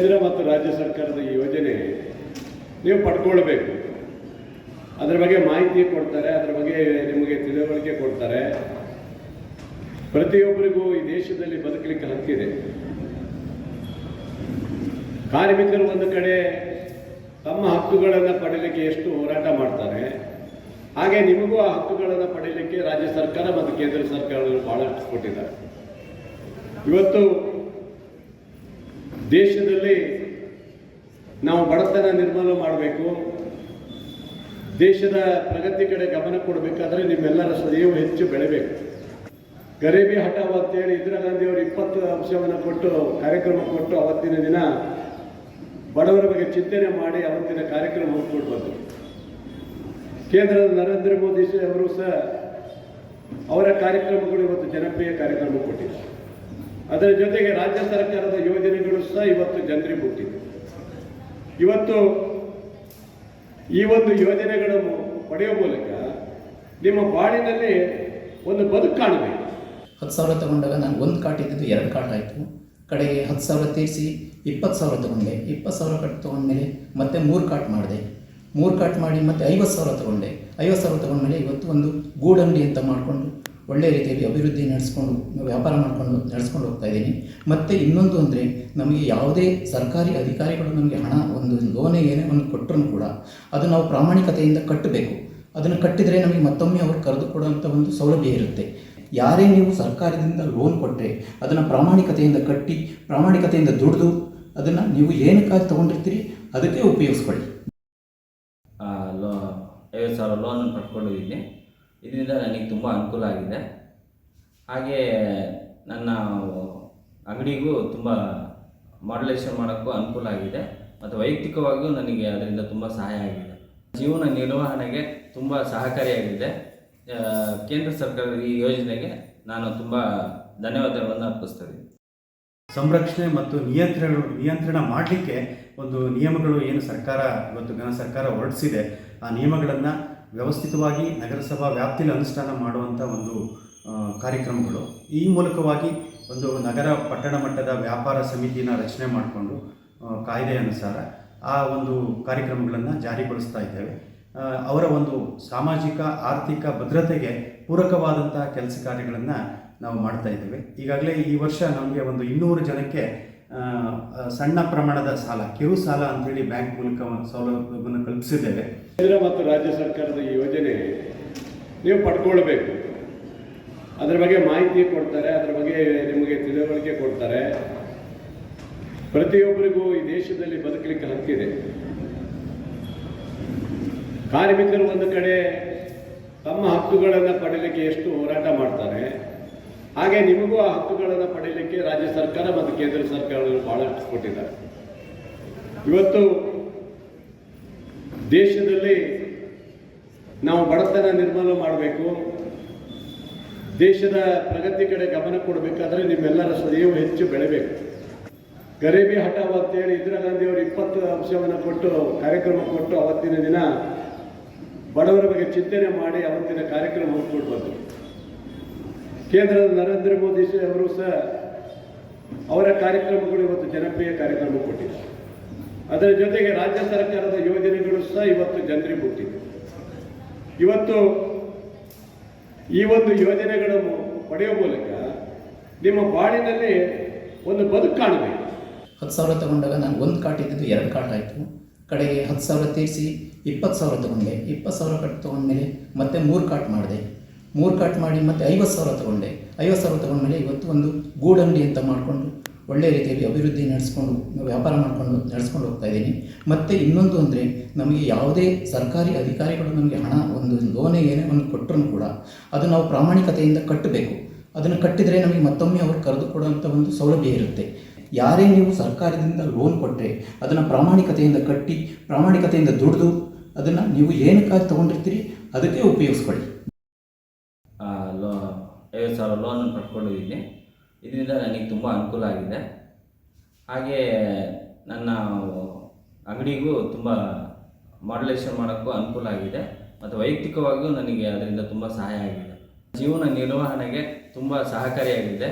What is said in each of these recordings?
ಕೇಂದ್ರ ಮತ್ತು ರಾಜ್ಯ ಸರ್ಕಾರದ ಈ ಯೋಜನೆ ನೀವು ಪಡ್ಕೊಳ್ಬೇಕು. ಅದರ ಬಗ್ಗೆ ಮಾಹಿತಿ ಕೊಡ್ತಾರೆ, ಅದರ ಬಗ್ಗೆ ನಿಮಗೆ ತಿಳುವಳಿಕೆ ಕೊಡ್ತಾರೆ. ಪ್ರತಿಯೊಬ್ಬರಿಗೂ ಈ ದೇಶದಲ್ಲಿ ಬದುಕಲಿಕ್ಕೆ ಹಕ್ಕಿದೆ ಕಾರ್ಮಿಕರು ಒಂದು ಕಡೆ ತಮ್ಮ ಹಕ್ಕುಗಳನ್ನು ಪಡೀಲಿಕ್ಕೆ ಎಷ್ಟು ಹೋರಾಟ ಮಾಡ್ತಾರೆ, ಹಾಗೆ ನಿಮಗೂ ಆ ಹಕ್ಕುಗಳನ್ನು ಪಡೀಲಿಕ್ಕೆ ರಾಜ್ಯ ಸರ್ಕಾರ ಮತ್ತು ಕೇಂದ್ರ ಸರ್ಕಾರಗಳು ಬಹಳಷ್ಟು ಕೊಟ್ಟಿದ್ದಾರೆ. ಇವತ್ತು ದೇಶದಲ್ಲಿ ನಾವು ಬಡತನ ನಿರ್ಮೂಲ ಮಾಡಬೇಕು, ದೇಶದ ಪ್ರಗತಿ ಕಡೆ ಗಮನ ಕೊಡಬೇಕಾದ್ರೆ ನಿಮ್ಮೆಲ್ಲರ ಸದೆಯು ಹೆಚ್ಚು ಬೆಳೆಬೇಕು. ಗರೀಬಿ ಹಠಾವ್ ಅಂತೇಳಿ ಇಂದಿರಾ ಗಾಂಧಿ ಅವರು ಇಪ್ಪತ್ತು ಅಂಶವನ್ನು ಕೊಟ್ಟು, ಕಾರ್ಯಕ್ರಮ ಕೊಟ್ಟು ಅವತ್ತಿನ ದಿನ ಬಡವರ ಬಗ್ಗೆ ಚಿಂತನೆ ಮಾಡಿ ಅವತ್ತಿನ ಕಾರ್ಯಕ್ರಮ ಹೊಂದ್ಕೊಂಡು ಬಂದರು. ಕೇಂದ್ರದ ನರೇಂದ್ರ ಮೋದಿ ಅವರು ಸಹ ಅವರ ಕಾರ್ಯಕ್ರಮಗಳು ಇವತ್ತು ಜನಪ್ರಿಯ ಕಾರ್ಯಕ್ರಮ ಕೊಟ್ಟಿದ್ದಾರೆ. ಅದರ ಜೊತೆಗೆ ರಾಜ್ಯ ಸರ್ಕಾರದ ಯೋಜನೆಗಳು ಸಹ ಇವತ್ತು ಜನರಿಗೆ ಮುಟ್ಟಿದೆ ಇವತ್ತು ಈ ಒಂದು ಯೋಜನೆಗಳನ್ನು ಪಡೆಯುವ ಮೂಲಕ ನಿಮ್ಮ ಬಾಳಿನಲ್ಲಿ ಒಂದು ಬದುಕು ಕಾಣಬೇಕು. ಹತ್ತು ಸಾವಿರ ತಗೊಂಡಾಗ ನಾನು ಒಂದು ಕಾಟ್ ಇದ್ದಿದ್ದು ಎರಡು ಕಾಟ್ ಆಯಿತು. ಕಡೆಗೆ ಹತ್ತು ಸಾವಿರ ತೀರಿಸಿ ಇಪ್ಪತ್ತು ಸಾವಿರ ತೊಗೊಂಡೆ. ಇಪ್ಪತ್ತು ಸಾವಿರ ಕಟ್ ತೊಗೊಂಡ್ಮೇಲೆ ಮತ್ತೆ ಮೂರು ಕಾಟ್ ಮಾಡಿದೆ. ಮೂರು ಕಾಟ್ ಮಾಡಿ ಮತ್ತೆ ಐವತ್ತು ಸಾವಿರ ತೊಗೊಂಡೆ. ಐವತ್ತು ಸಾವಿರ ತೊಗೊಂಡ್ಮೇಲೆ ಇವತ್ತು ಒಂದು ಗೂಡಂಗಡಿ ಅಂತ ಮಾಡಿಕೊಂಡು ಒಳ್ಳೆ ರೀತಿಯಲ್ಲಿ ಅಭಿವೃದ್ಧಿ ನಡೆಸ್ಕೊಂಡು ವ್ಯಾಪಾರ ಮಾಡಿಕೊಂಡು ನಡೆಸ್ಕೊಂಡು ಹೋಗ್ತಾ ಇದ್ದೀನಿ. ಮತ್ತು ಇನ್ನೊಂದು ಅಂದರೆ ನಮಗೆ ಯಾವುದೇ ಸರ್ಕಾರಿ ಅಧಿಕಾರಿಗಳು ನಮಗೆ ಹಣ, ಒಂದು ಲೋನೇ ಏನೇ ಒಂದು ಕೊಟ್ಟರೂ ಕೂಡ ಅದು ನಾವು ಪ್ರಾಮಾಣಿಕತೆಯಿಂದ ಕಟ್ಟಬೇಕು. ಅದನ್ನು ಕಟ್ಟಿದರೆ ನಮಗೆ ಮತ್ತೊಮ್ಮೆ ಅವರು ಕರೆದು ಕೊಡುವಂಥ ಒಂದು ಸೌಲಭ್ಯ ಇರುತ್ತೆ. ಯಾರೇ ನೀವು ಸರ್ಕಾರದಿಂದ ಲೋನ್ ಕೊಟ್ಟರೆ ಅದನ್ನು ಪ್ರಾಮಾಣಿಕತೆಯಿಂದ ಕಟ್ಟಿ, ಪ್ರಾಮಾಣಿಕತೆಯಿಂದ ದುಡಿದು ಅದನ್ನು ನೀವು ಏನಕ್ಕಾಗಿ ತೊಗೊಂಡಿರ್ತೀರಿ ಅದಕ್ಕೆ ಉಪಯೋಗಿಸ್ಕೊಳ್ಳಿ. ಲೋ, ಐವತ್ತು ಸಾವಿರ ಲೋನ್ ಪಡ್ಕೊಂಡಿದ್ದೀನಿ ಇದರಿಂದ ನನಗೆ ತುಂಬ ಅನುಕೂಲ ಆಗಿದೆ. ಹಾಗೆ ನನ್ನ ಅಂಗಡಿಗೂ ತುಂಬ ಮಾಡಲೇಷನ್ ಮಾಡೋಕ್ಕೂ ಅನುಕೂಲ ಆಗಿದೆ. ಮತ್ತು ವೈಯಕ್ತಿಕವಾಗಿಯೂ ನನಗೆ ಅದರಿಂದ ತುಂಬ ಸಹಾಯ ಆಗಿದೆ. ಜೀವನ ನಿರ್ವಹಣೆಗೆ ತುಂಬ ಸಹಕಾರಿಯಾಗಿದೆ. ಕೇಂದ್ರ ಸರ್ಕಾರದ ಈ ಯೋಜನೆಗೆ ನಾನು ತುಂಬ ಧನ್ಯವಾದಗಳನ್ನು ಅರ್ಪಿಸ್ತೇನೆ. ಸಂರಕ್ಷಣೆ ಮತ್ತು ನಿಯಂತ್ರಣ ನಿಯಂತ್ರಣ ಮಾಡಲಿಕ್ಕೆ ಒಂದು ನಿಯಮಗಳು ಏನು ಸರ್ಕಾರ ಇವತ್ತು ಘನ ಸರ್ಕಾರ ಹೊರಡಿಸಿದೆ, ಆ ನಿಯಮಗಳನ್ನು ವ್ಯವಸ್ಥಿತವಾಗಿ ನಗರಸಭಾ ವ್ಯಾಪ್ತಿಯಲ್ಲಿ ಅನುಷ್ಠಾನ ಮಾಡುವಂಥ ಒಂದು ಕಾರ್ಯಕ್ರಮಗಳು. ಈ ಮೂಲಕವಾಗಿ ಒಂದು ನಗರ ಪಟ್ಟಣ ಮಟ್ಟದ ವ್ಯಾಪಾರ ಸಮಿತಿನ ರಚನೆ ಮಾಡಿಕೊಂಡು ಕಾಯ್ದೆ ಅನುಸಾರ ಆ ಒಂದು ಕಾರ್ಯಕ್ರಮಗಳನ್ನು ಜಾರಿಗೊಳಿಸ್ತಾ ಇದ್ದೇವೆ. ಅವರ ಒಂದು ಸಾಮಾಜಿಕ, ಆರ್ಥಿಕ ಭದ್ರತೆಗೆ ಪೂರಕವಾದಂಥ ಕೆಲಸ ಕಾರ್ಯಗಳನ್ನು ನಾವು ಮಾಡ್ತಾ ಇದ್ದೇವೆ. ಈಗಾಗಲೇ ಈ ವರ್ಷ ನಮಗೆ ಒಂದು ಇನ್ನೂರು ಜನಕ್ಕೆ ಸಣ್ಣ ಪ್ರಮಾಣದ ಸಾಲ ಕಿರು ಸಾಲ ಅಂತೇಳಿ ಬ್ಯಾಂಕ್ ಮೂಲಕ ಒಂದು ಸೌಲಭ್ಯವನ್ನು ಕಲ್ಪಿಸಿದ್ದೇವೆ. ಕೇಂದ್ರ ಮತ್ತು ರಾಜ್ಯ ಸರ್ಕಾರದ ಈ ಯೋಜನೆ ನೀವು ಪಡ್ಕೊಳ್ಬೇಕು. ಅದರ ಬಗ್ಗೆ ಮಾಹಿತಿ ಕೊಡ್ತಾರೆ, ಅದರ ಬಗ್ಗೆ ನಿಮಗೆ ತಿಳುವಳಿಕೆ ಕೊಡ್ತಾರೆ. ಪ್ರತಿಯೊಬ್ಬರಿಗೂ ಈ ದೇಶದಲ್ಲಿ ಬದುಕಲಿಕ್ಕೆ ಹಕ್ಕಿದೆ. ಕಾರ್ಮಿಕರು ಒಂದು ಕಡೆ ತಮ್ಮ ಹಕ್ಕುಗಳನ್ನು ಪಡೀಲಿಕ್ಕೆ ಎಷ್ಟು ಹೋರಾಟ ಮಾಡ್ತಾರೆ, ಹಾಗೆ ನಿಮಗೂ ಆ ಹಕ್ಕುಗಳನ್ನು ಪಡೀಲಿಕ್ಕೆ ರಾಜ್ಯ ಸರ್ಕಾರ ಮತ್ತು ಕೇಂದ್ರ ಸರ್ಕಾರಗಳು ಬಹಳಷ್ಟು ಕೊಟ್ಟಿದ್ದಾರೆ. ಇವತ್ತು ದೇಶದಲ್ಲಿ ನಾವು ಬಡತನ ನಿರ್ಮೂಲ ಮಾಡಬೇಕು. ದೇಶದ ಪ್ರಗತಿ ಕಡೆ ಗಮನ ಕೊಡಬೇಕಾದ್ರೆ ನಿಮ್ಮೆಲ್ಲರ ಸದೆಯು ಹೆಚ್ಚು ಬೆಳೆಬೇಕು. ಗರೀಬಿ ಹಠಾವ್ ಅಂತೇಳಿ ಇಂದಿರಾ ಗಾಂಧಿ ಅವರು ಇಪ್ಪತ್ತು ಅಂಶವನ್ನು ಕೊಟ್ಟು, ಕಾರ್ಯಕ್ರಮ ಕೊಟ್ಟು ಅವತ್ತಿನ ದಿನ ಬಡವರ ಬಗ್ಗೆ ಚಿಂತನೆ ಮಾಡಿ ಅವತ್ತಿನ ಕಾರ್ಯಕ್ರಮ ಹೊಂದ್ಕೊಂಡು ಬಂದರು. ಕೇಂದ್ರದ ನರೇಂದ್ರ ಮೋದಿ ಅವರು ಸಹ ಅವರ ಕಾರ್ಯಕ್ರಮಗಳು ಇವತ್ತು ಜನಪ್ರಿಯ ಕಾರ್ಯಕ್ರಮ ಕೊಟ್ಟಿದ್ದಾರೆ. ಅದರ ಜೊತೆಗೆ ರಾಜ್ಯ ಸರ್ಕಾರದ ಯೋಜನೆಗಳು ಸಹ ಇವತ್ತು ಜನರಿಗೆ ಮುಟ್ಟಿದೆ ಇವತ್ತು ಈ ಒಂದು ಯೋಜನೆಗಳನ್ನು ಪಡೆಯುವ ಮೂಲಕ ನಿಮ್ಮ ಬಾಳಿನಲ್ಲಿ ಒಂದು ಬದುಕು ಕಾಣಬೇಕು. ಹತ್ತು ಸಾವಿರ ತಗೊಂಡಾಗ ನಾನು ಒಂದು ಕಾರ್ಟ್ ಇದ್ದಿದ್ದು ಎರಡು ಕಾರ್ಟ್ ಆಯಿತು. ಕಡೆಗೆ ಹತ್ತು ಸಾವಿರ ತೀರಿಸಿ ಇಪ್ಪತ್ತು ಸಾವಿರ ತೊಗೊಂಡೆ. ಇಪ್ಪತ್ತು ಸಾವಿರ ಕಟ್ ತೊಗೊಂಡ್ಮೇಲೆ ಮತ್ತೆ ಮೂರು ಕಾಟ್ ಮಾಡಿದೆ. ಮೂರು ಕಾಟ್ ಮಾಡಿ ಮತ್ತೆ ಐವತ್ತು ಸಾವಿರ ತೊಗೊಂಡೆ. ಐವತ್ತು ಸಾವಿರ ತೊಗೊಂಡ್ಮೇಲೆ ಇವತ್ತು ಒಂದು ಗೂಡಂಗಡಿ ಅಂತ ಮಾಡಿಕೊಂಡು ಒಳ್ಳೆ ರೀತಿಯಲ್ಲಿ ಅಭಿವೃದ್ಧಿ ನಡೆಸ್ಕೊಂಡು ವ್ಯಾಪಾರ ಮಾಡಿಕೊಂಡು ನಡೆಸ್ಕೊಂಡು ಹೋಗ್ತಾ ಇದ್ದೀನಿ. ಮತ್ತು ಇನ್ನೊಂದು ಅಂದರೆ ನಮಗೆ ಯಾವುದೇ ಸರ್ಕಾರಿ ಅಧಿಕಾರಿಗಳು ನಮಗೆ ಹಣ, ಒಂದು ಲೋನೇ ಏನೇ ಒಂದು ಕೊಟ್ಟರೂ ಕೂಡ ಅದು ನಾವು ಪ್ರಾಮಾಣಿಕತೆಯಿಂದ ಕಟ್ಟಬೇಕು. ಅದನ್ನು ಕಟ್ಟಿದರೆ ನಮಗೆ ಮತ್ತೊಮ್ಮೆ ಅವರು ಕರೆದು ಕೊಡುವಂಥ ಒಂದು ಸೌಲಭ್ಯ ಇರುತ್ತೆ. ಯಾರೇ ನೀವು ಸರ್ಕಾರದಿಂದ ಲೋನ್ ಕೊಟ್ಟರೆ ಅದನ್ನು ಪ್ರಾಮಾಣಿಕತೆಯಿಂದ ಕಟ್ಟಿ, ಪ್ರಾಮಾಣಿಕತೆಯಿಂದ ದುಡಿದು ಅದನ್ನು ನೀವು ಏನಕ್ಕಾಗಿ ತೊಗೊಂಡಿರ್ತೀರಿ ಅದಕ್ಕೆ ಉಪಯೋಗಿಸ್ಕೊಳ್ಳಿ. ಲೋ, ಐವತ್ತು ಸಾವಿರ ಲೋನ್ ಪಡ್ಕೊಂಡಿದ್ದೀನಿ ಇದರಿಂದ ನನಗೆ ತುಂಬ ಅನುಕೂಲ ಆಗಿದೆ. ಹಾಗೆ ನನ್ನ ಅಂಗಡಿಗೂ ತುಂಬ ಮಾಡಲೇಷನ್ ಮಾಡೋಕ್ಕೂ ಅನುಕೂಲ ಆಗಿದೆ ಮತ್ತು ವೈಯಕ್ತಿಕವಾಗಿಯೂ ನನಗೆ ಅದರಿಂದ ತುಂಬ ಸಹಾಯ ಆಗಿದೆ. ಜೀವನ ನಿರ್ವಹಣೆಗೆ ತುಂಬ ಸಹಕಾರಿಯಾಗಿದೆ.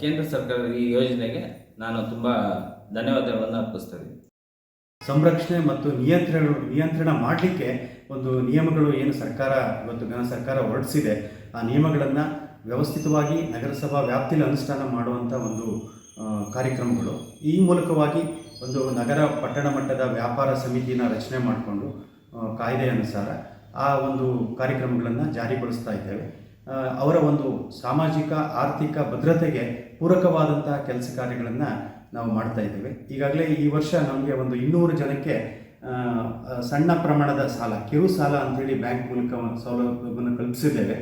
ಕೇಂದ್ರ ಸರ್ಕಾರದ ಈ ಯೋಜನೆಗೆ ನಾನು ತುಂಬ ಧನ್ಯವಾದಗಳನ್ನು ಅರ್ಪಿಸ್ತೇನೆ. ಸಂರಕ್ಷಣೆ ಮತ್ತು ನಿಯಂತ್ರಣ ನಿಯಂತ್ರಣ ಮಾಡಲಿಕ್ಕೆ ಒಂದು ನಿಯಮಗಳು ಏನು ಸರ್ಕಾರ ಇವತ್ತು ಘನ ಸರ್ಕಾರ ಹೊರಡಿಸಿದೆ, ಆ ನಿಯಮಗಳನ್ನು ವ್ಯವಸ್ಥಿತವಾಗಿ ನಗರಸಭಾ ವ್ಯಾಪ್ತಿಯಲ್ಲಿ ಅನುಷ್ಠಾನ ಮಾಡುವಂಥ ಒಂದು ಕಾರ್ಯಕ್ರಮಗಳು. ಈ ಮೂಲಕವಾಗಿ ಒಂದು ನಗರ ಪಟ್ಟಣ ಮಟ್ಟದ ವ್ಯಾಪಾರ ಸಮಿತಿನ ರಚನೆ ಮಾಡಿಕೊಂಡು ಕಾಯ್ದೆ ಅನುಸಾರ ಆ ಒಂದು ಕಾರ್ಯಕ್ರಮಗಳನ್ನು ಜಾರಿಗೊಳಿಸ್ತಾ ಇದ್ದೇವೆ. ಅವರ ಒಂದು ಸಾಮಾಜಿಕ, ಆರ್ಥಿಕ ಭದ್ರತೆಗೆ ಪೂರಕವಾದಂಥ ಕೆಲಸ ಕಾರ್ಯಗಳನ್ನು ನಾವು ಮಾಡ್ತಾ ಇದ್ದೇವೆ. ಈಗಾಗಲೇ ಈ ವರ್ಷ ನಮಗೆ ಒಂದು ಇನ್ನೂರು ಜನಕ್ಕೆ ಸಣ್ಣ ಪ್ರಮಾಣದ ಸಾಲ ಕಿರು ಸಾಲ ಅಂತೇಳಿ ಬ್ಯಾಂಕ್ ಮೂಲಕ ಸೌಲಭ್ಯವನ್ನು ಕಲ್ಪಿಸಿದ್ದೇವೆ.